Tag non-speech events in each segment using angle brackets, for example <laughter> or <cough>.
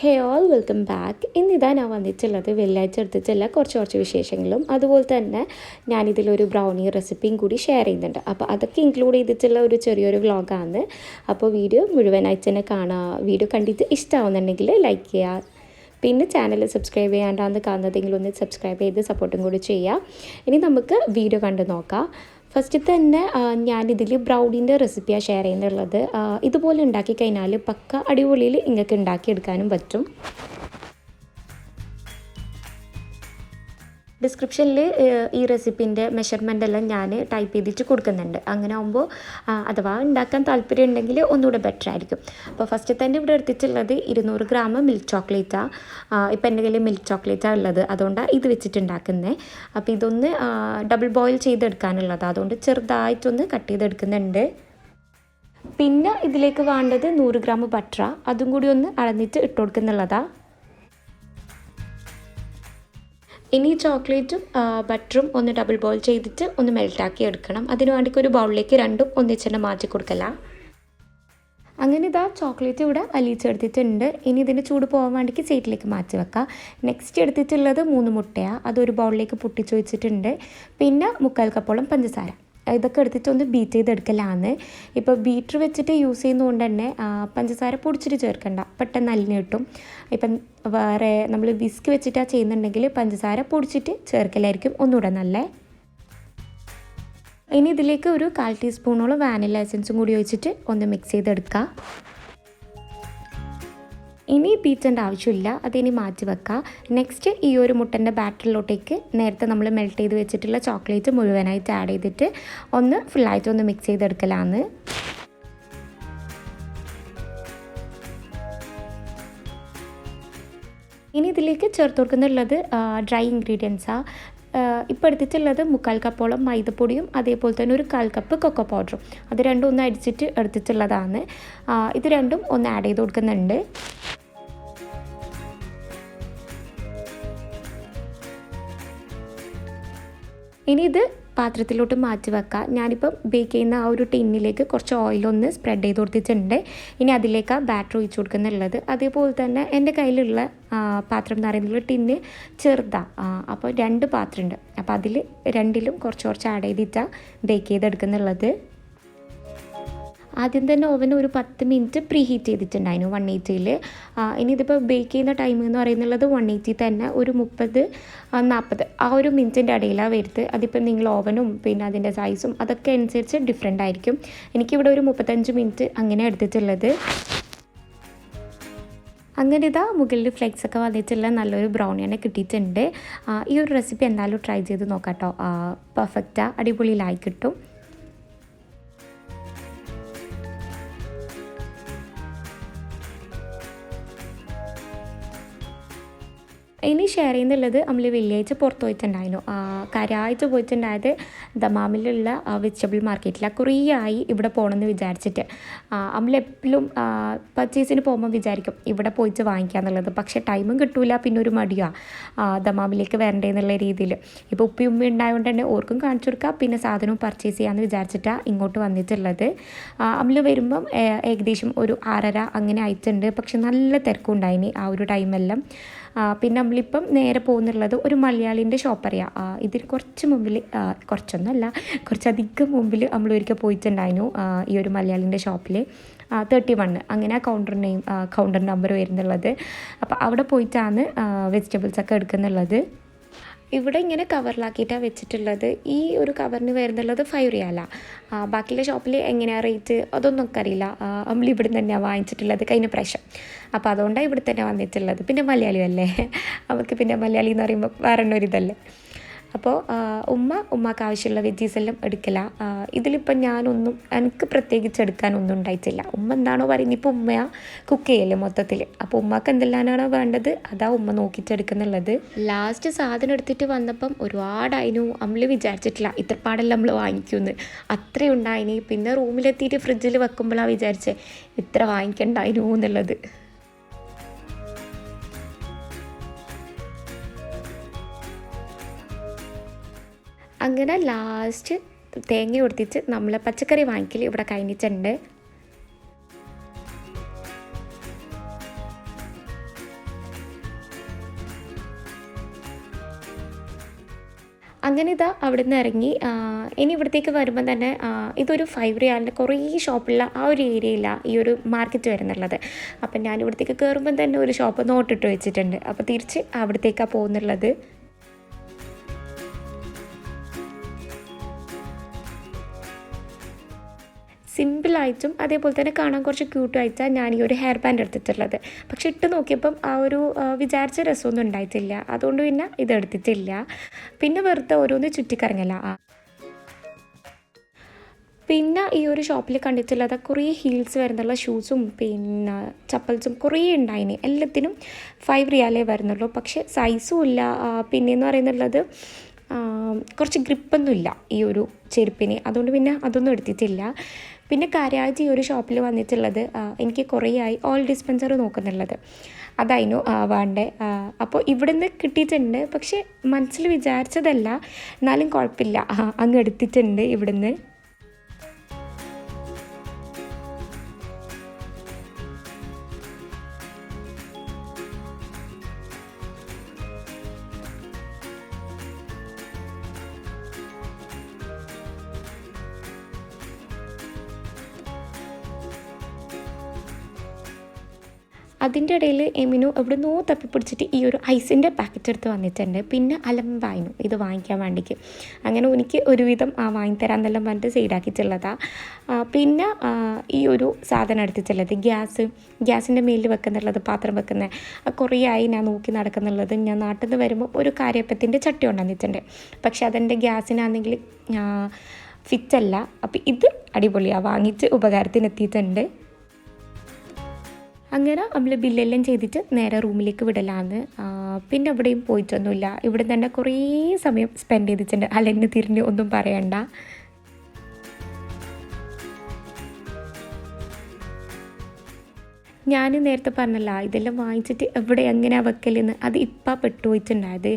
ഹേ all welcome back ഇന്നിതാ ഞാൻ വന്നിട്ടുള്ളത് വെള്ളിയാഴ്ച എടുത്തിട്ടുള്ള കുറച്ച് കുറച്ച് വിശേഷങ്ങളും അതുപോലെ തന്നെ ഞാനിതിലൊരു ബ്രൗണി റെസിപ്പിയും കൂടി ഷെയർ ചെയ്യുന്നുണ്ട്. അപ്പോൾ അതൊക്കെ ഇൻക്ലൂഡ് ചെയ്തിട്ടുള്ള ഒരു ചെറിയൊരു വ്ളോഗാണ് അപ്പോൾ വീഡിയോ മുഴുവനായി തന്നെ കാണുക വീഡിയോ കണ്ടിട്ട് ഇഷ്ടമാവുന്നുണ്ടെങ്കിൽ ലൈക്ക് ചെയ്യുക പിന്നെ ചാനൽ സബ്സ്ക്രൈബ് ചെയ്യാണ്ടാന്ന് കാണുന്നതെങ്കിൽ ഒന്ന് സബ്സ്ക്രൈബ് ചെയ്ത് സപ്പോർട്ടും കൂടി ചെയ്യുക ഇനി നമുക്ക് വീഡിയോ കണ്ട് നോക്കാം. ഫസ്റ്റ് തന്നെ ഞാനിതിൽ ബ്രൗണിന്റെ റെസിപ്പിയാണ് ഷെയർ ചെയ്യുന്നുള്ളത്. ഇതുപോലെ ഉണ്ടാക്കി കഴിഞ്ഞാൽ പക്ക അടിപൊളിയിൽ ഇങ്ങൾക്ക് ഉണ്ടാക്കിയെടുക്കാനും പറ്റും. ഡിസ്ക്രിപ്ഷനിൽ ഈ റെസിപ്പിന്റെ മെഷർമെന്റ് എല്ലാം ഞാൻ ടൈപ്പ് ചെയ്തിട്ട് കൊടുക്കുന്നുണ്ട്. അങ്ങനെ ആകുമ്പോൾ അഥവാ ഉണ്ടാക്കാൻ താല്പര്യം ഉണ്ടെങ്കിൽ ഒന്നുകൂടെ ബെറ്റർ ആയിരിക്കും. അപ്പോൾ ഫസ്റ്റ് തന്നെ ഇവിടെ എടുത്തിട്ടുള്ളത് ഇരുന്നൂറ് ഗ്രാം മിൽക്ക് ചോക്ലേറ്റാണ് ഇപ്പം എന്റെ കയ്യിൽ മിൽക്ക് ചോക്ലേറ്റാണ് ഉള്ളത്. അതുകൊണ്ടാണ് ഇത് വെച്ചിട്ട് ഉണ്ടാക്കുന്നത് അപ്പോൾ ഇതൊന്ന് ഡബിൾ ബോയിൽ ചെയ്തെടുക്കാനുള്ളത്. അതുകൊണ്ട് ചെറുതായിട്ടൊന്ന് കട്ട് ചെയ്തെടുക്കുന്നുണ്ട്. പിന്നെ ഇതിലേക്ക് വേണ്ടത് നൂറ് ഗ്രാം ബട്ടറ അതും കൂടി ഒന്ന് അളന്നിട്ട് ഇട്ട് കൊടുക്കുന്നുള്ളതാണ് ഇനി ചോക്ലേറ്റും ബട്ടറും ഒന്ന് ഡബിൾ ബോയിൽ ചെയ്തിട്ട് ഒന്ന് മെൽറ്റാക്കി എടുക്കണം. അതിനു വേണ്ടിക്ക് ഒരു ബൗളിലേക്ക് രണ്ടും ഒന്നിച്ചെന്നെ മാറ്റി കൊടുക്കല. അങ്ങനെ ഇതാ ചോക്ലേറ്റ് ഇവിടെ അലിയിച്ചെടുത്തിട്ടുണ്ട്. ഇനി ഇതിന്റെ ചൂട് പോകാൻ വേണ്ടിക്ക് സൈറ്റിലേക്ക് മാറ്റി വെക്കാം. നെക്സ്റ്റ് എടുത്തിട്ടുള്ളത് മൂന്ന് മുട്ടയാണ് അതൊരു ബൗളിലേക്ക് പൊട്ടിച്ചു വെച്ചിട്ടുണ്ട്. പിന്നെ മുക്കാൽ കപ്പോളം പഞ്ചസാര. ഇതൊക്കെ എടുത്തിട്ട് ഒന്ന് ബീറ്റ് ചെയ്തെടുക്കലാണ് ഇപ്പോൾ ബീറ്റർ വെച്ചിട്ട് യൂസ് ചെയ്യുന്നതുകൊണ്ട് തന്നെ പഞ്ചസാര പൊടിച്ചിട്ട് ചേർക്കണ്ട. പെട്ടെന്ന് അലിഞ്ഞ് കിട്ടും. ഇപ്പം വേറെ നമ്മൾ വിസ്ക് വെച്ചിട്ടാണ് ചെയ്യുന്നുണ്ടെങ്കിൽ പഞ്ചസാര പൊടിച്ചിട്ട് ചേർക്കലായിരിക്കും ഒന്നുകൂടെ നല്ലേ? ഇനി ഇതിലേക്ക് ഒരു കാൽ ടീസ്പൂണോളം വാനില എസൻസും കൂടി ഒഴിച്ചിട്ട് ഒന്ന് മിക്സ് ചെയ്തെടുക്കുക ഇനി ബീറ്റേണ്ട ആവശ്യമില്ല. അതിനി മാറ്റി വെക്കാം. നെക്സ്റ്റ് ഈ ഒരു മുട്ടന്റെ ബാറ്ററിലോട്ടേക്ക് നേരത്തെ നമ്മൾ മെൽറ്റ് ചെയ്ത് വെച്ചിട്ടുള്ള ചോക്ലേറ്റ് മുഴുവനായിട്ട് ആഡ് ചെയ്തിട്ട് ഒന്ന് ഫുള്ളായിട്ട് ഒന്ന് മിക്സ് ചെയ്തെടുക്കലാണ് ഇനി ഇതിലേക്ക് ചേർത്ത് കൊടുക്കുന്നുള്ളത് ഡ്രൈ ഇൻഗ്രീഡിയൻസാണ് ഇപ്പോൾ എടുത്തിട്ടുള്ളത് മുക്കാൽ കപ്പോളം മൈദപ്പൊടിയും അതേപോലെ തന്നെ ഒരു കാൽ കപ്പ് കൊക്കോ പൗഡറും അത് രണ്ടും ഒന്ന് അടിച്ചിട്ട് എടുത്തിട്ടുള്ളതാണ്. ഇത് രണ്ടും ഒന്ന് ആഡ് ചെയ്ത് കൊടുക്കുന്നുണ്ട്. ഇനി ഇത് പാത്രത്തിലോട്ട് മാറ്റി വെക്കുക ഞാനിപ്പം ബേക്ക് ചെയ്യുന്ന ആ ഒരു ടിന്നിലേക്ക് കുറച്ച് ഓയിലൊന്ന് സ്പ്രെഡ് ചെയ്ത് കൊടുത്തിട്ടുണ്ട്. ഇനി അതിലേക്ക് ആ ബാറ്റർ ഒഴിച്ചു കൊടുക്കുന്നുള്ളത്. അതേപോലെ തന്നെ എന്റെ കയ്യിലുള്ള പാത്രം എന്ന് പറയുന്നത് ടിന്ന് ചെറുതാണ് അപ്പോൾ രണ്ട് പാത്രമുണ്ട്. അപ്പോൾ അതിൽ രണ്ടിലും കുറച്ച് കുറച്ച് ആഡ് ചെയ്തിട്ടാണ് ബേക്ക് ചെയ്തെടുക്കുന്നുള്ളത്. ആദ്യം തന്നെ ഓവൻ ഒരു പത്ത് മിനിറ്റ് പ്രീ ഹീറ്റ് ചെയ്തിട്ടുണ്ടായിരുന്നു വൺ എയ്റ്റിയിൽ ഇനി ഇതിപ്പോൾ ബേക്ക് ചെയ്യുന്ന ടൈം എന്ന് പറയുന്നുള്ളത് വൺ എയ്റ്റി തന്നെ. ഒരു മുപ്പത് നാൽപ്പത് ആ ഒരു മിനിറ്റിന്റെ ഇടയിലാണ് വരുന്നത്. അതിപ്പോൾ നിങ്ങൾ ഓവനും പിന്നെ അതിന്റെ സൈസും അതൊക്കെ അനുസരിച്ച് ഡിഫറെന്റ് ആയിരിക്കും. എനിക്കിവിടെ ഒരു മുപ്പത്തഞ്ച് മിനിറ്റ് അങ്ങനെ എടുത്തിട്ടുള്ളത്. അങ്ങനെ ഇതാ മുകളിൽ ഫ്ലെക്സ് ഒക്കെ വന്നിട്ടുള്ള നല്ലൊരു ബ്രൗണി തന്നെ കിട്ടിയിട്ടുണ്ട്. ഈ ഒരു റെസിപ്പി എന്തായാലും ട്രൈ ചെയ്ത് നോക്കാം കേട്ടോ പെർഫെക്റ്റാണ് അടിപൊളിയിലായി കിട്ടും. ഇനി ഷെയർ ചെയ്യുന്നുള്ളത് നമ്മൾ വെള്ളിയാഴ്ച പുറത്ത് പോയിട്ടുണ്ടായിരുന്നു. കരാഴ്ച പോയിട്ടുണ്ടായത് ദമാമിലുള്ള വെജിറ്റബിൾ മാർക്കറ്റിൽ കുറേ ആയി ഇവിടെ പോകണമെന്ന് വിചാരിച്ചിട്ട്. നമ്മൾ എപ്പോഴും പർച്ചേസിന് പോകുമ്പോൾ വിചാരിക്കും ഇവിടെ പോയിട്ട് വാങ്ങിക്കാന്നുള്ളത് പക്ഷേ ടൈമും കിട്ടൂല പിന്നെ ഒരു മടിയാണ് ദമാമിലേക്ക് വരണ്ടേ എന്നുള്ള രീതിയിൽ ഇപ്പോൾ ഉപ്പി ഉമ്മ ഉണ്ടായതുകൊണ്ട് തന്നെ ഓർക്കും കാണിച്ചു കൊടുക്കുക പിന്നെ സാധനവും പർച്ചേസ് ചെയ്യാമെന്ന് വിചാരിച്ചിട്ടാണ് ഇങ്ങോട്ട് വന്നിട്ടുള്ളത്. നമ്മൾ വരുമ്പം ഏകദേശം ഒരു ആറര അങ്ങനെ ആയിട്ടുണ്ട്. പക്ഷെ നല്ല തിരക്കുണ്ടായിനി ആ ഒരു ടൈമെല്ലാം പിന്നെ നമ്മളിപ്പം നേരെ പോകുന്നുള്ളത് ഒരു മലയാളിന്റെ ഷോപ്പ് അറിയാം ഇതിന് കുറച്ച് മുമ്പിൽ കുറച്ചൊന്നുമല്ല കുറച്ചധികം മുമ്പിൽ നമ്മൾ ഒരിക്കൽ പോയിട്ടുണ്ടായിരുന്നു ഈ ഒരു മലയാളിന്റെ ഷോപ്പിൽ. തേർട്ടി വൺ അങ്ങനെ ആ കൗണ്ടർ നെയിം കൗണ്ടർ നമ്പർ വരുന്നുള്ളത്. അപ്പോൾ അവിടെ പോയിട്ടാണ് വെജിറ്റബിൾസ് ഒക്കെ എടുക്കുന്നുള്ളത്. ഇവിടെ ഇങ്ങനെ കവറിലാക്കിയിട്ടാണ് വെച്ചിട്ടുള്ളത്. ഈ ഒരു കവറിന് വരുന്നുള്ളത് ഫൈവ് റിയാല ബാക്കിയുള്ള ഷോപ്പിൽ എങ്ങനെയാണ് റേറ്റ്? അതൊന്നും ഒക്കെ അറിയില്ല നമ്മൾ ഇവിടെ തന്നെയാണ് വാങ്ങിച്ചിട്ടുള്ളത് കഴിഞ്ഞ പ്രാവശ്യം. അപ്പോൾ അതുകൊണ്ടാണ് ഇവിടെ തന്നെ വന്നിട്ടുള്ളത്. പിന്നെ മലയാളി അല്ലേ നമുക്ക് പിന്നെ മലയാളി എന്ന് പറയുമ്പോൾ വേറെ ഒരിതല്ലേ? അപ്പോൾ ഉമ്മ ഉമ്മക്ക് ആവശ്യമുള്ള വെജീസ് എല്ലാം എടുക്കല. ഇതിലിപ്പം ഞാനൊന്നും എനിക്ക് പ്രത്യേകിച്ച് എടുക്കാനൊന്നും ഉണ്ടായിട്ടില്ല. ഉമ്മ എന്താണോ പറയുന്നത് ഇപ്പോൾ ഉമ്മയാ കുക്ക് ചെയ്യല്ലേ മൊത്തത്തിൽ അപ്പോൾ ഉമ്മക്ക് എന്തെല്ലാമാണോ വേണ്ടത് അതാ ഉമ്മ നോക്കിയിട്ട് എടുക്കുന്നുള്ളത്. ലാസ്റ്റ് സാധനം എടുത്തിട്ട് വന്നപ്പം ഒരുപാട് അതിനു നമ്മൾ വിചാരിച്ചിട്ടില്ല. ഇത്രപ്പാടെല്ലാം നമ്മൾ വാങ്ങിക്കുമെന്ന് അത്രയും ഉണ്ടായിനി. പിന്നെ റൂമിലെത്തിയിട്ട് ഫ്രിഡ്ജിൽ വെക്കുമ്പോഴാണ് വിചാരിച്ചത് ഇത്ര വാങ്ങിക്കണ്ടായിരുന്നു എന്നുള്ളത് അങ്ങനെ ലാസ്റ്റ് തേങ്ങ കൊടുത്തിച്ച് നമ്മൾ പച്ചക്കറി വാങ്ങിക്കൽ ഇവിടെ കഴിഞ്ഞിട്ടുണ്ട്. അങ്ങനെ ഇതാ അവിടെ നിന്ന് ഇറങ്ങി ഇനി ഇവിടത്തേക്ക് വരുമ്പോൾ തന്നെ ഇതൊരു ഫൈവ് റിയാലിന്റെ കുറേ ഷോപ്പുള്ള ആ ഒരു ഏരിയയിലാണ് ഈ ഒരു മാർക്കറ്റ് വരുന്നുള്ളത്. അപ്പം ഞാൻ ഇവിടത്തേക്ക് കയറുമ്പോൾ തന്നെ ഒരു ഷോപ്പ് നോട്ടിട്ട് വെച്ചിട്ടുണ്ട്. അപ്പോൾ തിരിച്ച് അവിടത്തേക്കാണ് പോകുന്നുള്ളത്. സിമ്പിളായിട്ടും അതേപോലെ തന്നെ കാണാൻ കുറച്ച് ക്യൂട്ടായിട്ടാണ് ഞാൻ ഈ ഒരു ഹെയർ ബാൻഡ് എടുത്തിട്ടുള്ളത്. പക്ഷെ ഇട്ട് നോക്കിയപ്പം ആ ഒരു വിചാരിച്ച രസമൊന്നും ഉണ്ടായിട്ടില്ല. അതുകൊണ്ട് പിന്നെ ഇത് എടുത്തിട്ടില്ല. പിന്നെ വെറുതെ ഓരോന്ന് ചുറ്റിക്കറങ്ങല പിന്നെ ഈ ഒരു ഷോപ്പിൽ കണ്ടിട്ടുള്ളത് കുറേ ഹീൽസ് വരുന്നുള്ള ഷൂസും പിന്നെ ചപ്പൽസും കുറേ ഉണ്ടായിന്. എല്ലാത്തിനും ഫൈവ് റിയാലേ വരുന്നുള്ളൂ. പക്ഷേ സൈസും ഇല്ല. പിന്നെയെന്ന് പറയുന്നുള്ളത് കുറച്ച് ഗ്രിപ്പൊന്നുമില്ല ഈ ഒരു ചെരുപ്പിന്. അതുകൊണ്ട് പിന്നെ അതൊന്നും എടുത്തിട്ടില്ല. പിന്നെ കാര്യമായിട്ട് ഈ ഒരു ഷോപ്പിൽ വന്നിട്ടുള്ളത് എനിക്ക് കുറേ ആയി ഓയിൽ ഡിസ്പെൻസർ നോക്കുന്നുള്ളത് അതായിരുന്നു വേണ്ടേ അപ്പോൾ ഇവിടുന്ന് കിട്ടിയിട്ടുണ്ട്. പക്ഷേ മനസ്സിൽ വിചാരിച്ചതല്ല എന്നാലും കുഴപ്പമില്ല. അങ്ങ് എടുത്തിട്ടുണ്ട് ഇവിടുന്ന്. അതിന്റെ ഇടയിൽ എമിനു എവിടുന്നോ തപ്പിപ്പിടിച്ചിട്ട് ഈ ഒരു ഐസിന്റെ പാക്കറ്റ് എടുത്ത് വന്നിട്ടുണ്ട്. പിന്നെ അലമ്പായിനു ഇത് വാങ്ങിക്കാൻ വേണ്ടിക്ക്. അങ്ങനെ എനിക്ക് ഒരുവിധം ആ വാങ്ങിത്തരാൻ എന്നെല്ലാം പറഞ്ഞിട്ട് സൈഡാക്കിയിട്ടുള്ളതാണ് പിന്നെ ഈ ഒരു സാധനം എടുത്തിട്ടുള്ളത്. ഗ്യാസ് ഗ്യാസിന്റെ മേലിൽ വെക്കുന്നുള്ളത് പാത്രം വെക്കുന്നത് കുറേ ആയി ഞാൻ നോക്കി നടക്കുന്നുള്ളത്. ഞാൻ നാട്ടിൽ നിന്ന് വരുമ്പോൾ ഒരു കാര്യപ്പത്തിന്റെ ചട്ടി കൊണ്ടുവന്നിട്ടുണ്ട്. പക്ഷെ അതെന്റെ ഗ്യാസിനാണെങ്കിൽ ഫിറ്റല്ല അപ്പോൾ ഇത് അടിപൊളിയാണ് വാങ്ങിച്ച് ഉപകാരത്തിന് ഉപകാരത്തിനെത്തിയിട്ടുണ്ട്. അങ്ങനെ നമ്മൾ ബില്ലെല്ലാം ചെയ്തിട്ട് നേരെ റൂമിലേക്ക് വിടലാന്ന് പിന്നെ അവിടെയും പോയിട്ടൊന്നുമില്ല. ഇവിടെ തന്നെ കുറേ സമയം സ്പെൻഡ് ചെയ്തിട്ടുണ്ട്. അല്ലെന്നെ തിരിഞ്ഞ് ഒന്നും പറയണ്ട. ഞാൻ നേരത്തെ പറഞ്ഞല്ല ഇതെല്ലാം വാങ്ങിച്ചിട്ട് എവിടെ എങ്ങനെയാണ് വെക്കലെന്ന്. അത് ഇപ്പം പെട്ടുപോയിട്ടുണ്ടായത്.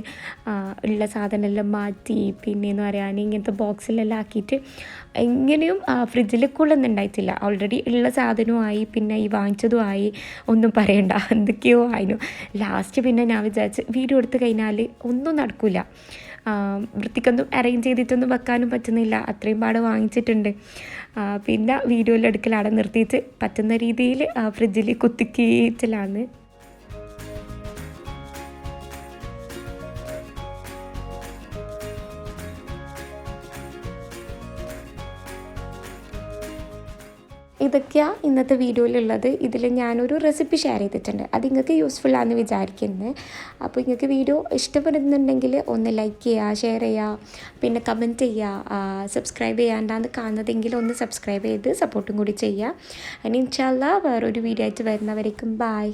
ഉള്ള സാധനമെല്ലാം മാറ്റി പിന്നെയെന്ന് പറയാൻ ഇങ്ങനത്തെ ബോക്സിലെല്ലാം ആക്കിയിട്ട് എങ്ങനെയും ഫ്രിഡ്ജിൽ കൊള്ളുന്നുണ്ടായിട്ടില്ല ഓൾറെഡി ഉള്ള സാധനവുമായി പിന്നെ ഈ വാങ്ങിച്ചതുമായി ഒന്നും പറയണ്ട. <laughs> എന്തൊക്കെയോ ആയിരുന്നു ലാസ്റ്റ് പിന്നെ ഞാൻ വിചാരിച്ച് വീഡിയോ എടുത്ത് കഴിഞ്ഞാൽ ഒന്നും നടക്കില്ല വൃത്തിക്കൊന്നും അറേഞ്ച് ചെയ്തിട്ടൊന്നും വെക്കാനും പറ്റുന്നില്ല. അത്രയും പാട് വാങ്ങിച്ചിട്ടുണ്ട്. പിന്നെ വീഡിയോയിൽ എടുക്കലാണ് നിർത്തിയിട്ട് പറ്റുന്ന രീതിയിൽ ഫ്രിഡ്ജിൽ കുത്തിക്കീറ്റലാണ്. ഇതൊക്കെയാണ് ഇന്നത്തെ വീഡിയോയിലുള്ളത്. ഇതിൽ ഞാനൊരു റെസിപ്പി ഷെയർ ചെയ്തിട്ടുണ്ട്. അത് നിങ്ങൾക്ക് യൂസ്ഫുൾ ആണെന്ന് വിചാരിക്കുന്നത് അപ്പോൾ നിങ്ങൾക്ക് വീഡിയോ ഇഷ്ടപ്പെടുന്നുണ്ടെങ്കിൽ ഒന്ന് ലൈക്ക് ചെയ്യുക ഷെയർ ചെയ്യുക പിന്നെ കമന്റ് ചെയ്യുക സബ്സ്ക്രൈബ് ചെയ്യാണ്ടാന്ന് കാണുന്നതെങ്കിൽ ഒന്ന് സബ്സ്ക്രൈബ് ചെയ്ത് സപ്പോർട്ടും കൂടി ചെയ്യുക ഇൻഷാല്ല വേറൊരു വീഡിയോ ആയിട്ട് വരുന്നവരേക്കും ബായ്